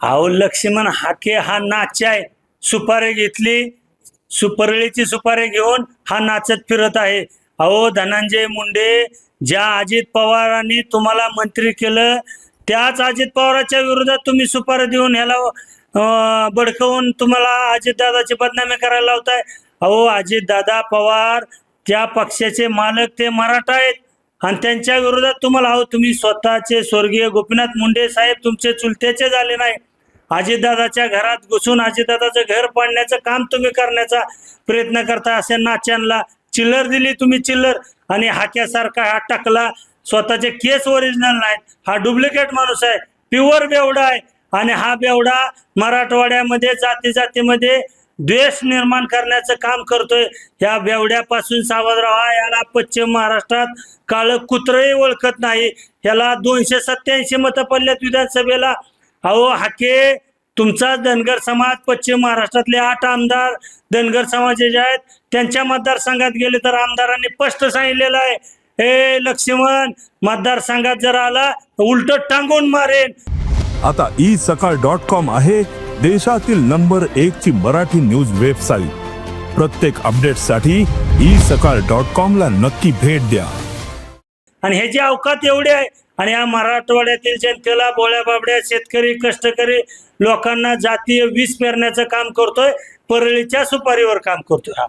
अहो लक्ष्मण हाके हा नाचाय आहे सुपारी घेतली. सुपरळीची सुपारी घेऊन हा नाचत फिरत आहे. अहो धनंजय मुंडे ज्या अजित पवारांनी तुम्हाला मंत्री केलं त्याच अजित पवाराच्या विरोधात तुम्ही सुपारी देऊन ह्याला भडकवून बडकवून तुम्हाला अजितदादाची बदनामी करायला लावताय. अहो अजितदादा पवार त्या पक्षाचे मालक ते मराठा आहेत. आणि त्यांच्या विरोधात तुम्हाला अहो तुम्ही स्वतःचे स्वर्गीय गोपीनाथ मुंडे साहेब तुमचे चुलत्याचे झाले नाही. अजितदादाच्या घरात घुसून अजितदादाचं घर पाडण्याचं काम तुम्ही करण्याचा प्रयत्न करता असे नाच्यांना चिल्लर दिली तुम्ही चिल्लर. आणि हाक्यासारखा हा टाकला स्वतःचे केस ओरिजिनल नाहीत. हा डुप्लिकेट माणूस आहे प्युअर बेवडा आहे. आणि हा बेवडा मराठवाड्यामध्ये जाती जातीमध्ये द्वेष निर्माण करण्याचं काम करतोय. या बेवड्यापासून सावध राहा याला पश्चिम महाराष्ट्रात काळ कुत्रही ओळखत नाही. याला दोनशे सत्याऐंशी मतं पडल्यात विधानसभेला. अहो हाके तुमचा धनगर समाज पश्चिम महाराष्ट्रातले आठ आमदार धनगर समाजाचे आहेत त्यांच्या मतदारसंघात गेले तर आमदारांनी स्पष्ट सांगितलेलं आहे. हे लक्ष्मण मतदारसंघात जर आला उलट टांगून मारेन. आता ई सकाळ डॉट कॉम आहे देशातील नंबर एक ची मराठी न्यूज वेबसाईट. प्रत्येक अपडेटसाठी ई सकाळ डॉट कॉम ला नक्की भेट द्या. आणि ह्याची अवकात एवढी आहे आणि या मराठवाड्यातील जनतेला बोळ्या बाबड्या शेतकरी कष्टकरी लोकांना जातीय वीज पेरण्याचं काम करतोय परळीच्या सुपारीवर काम करतोय हा.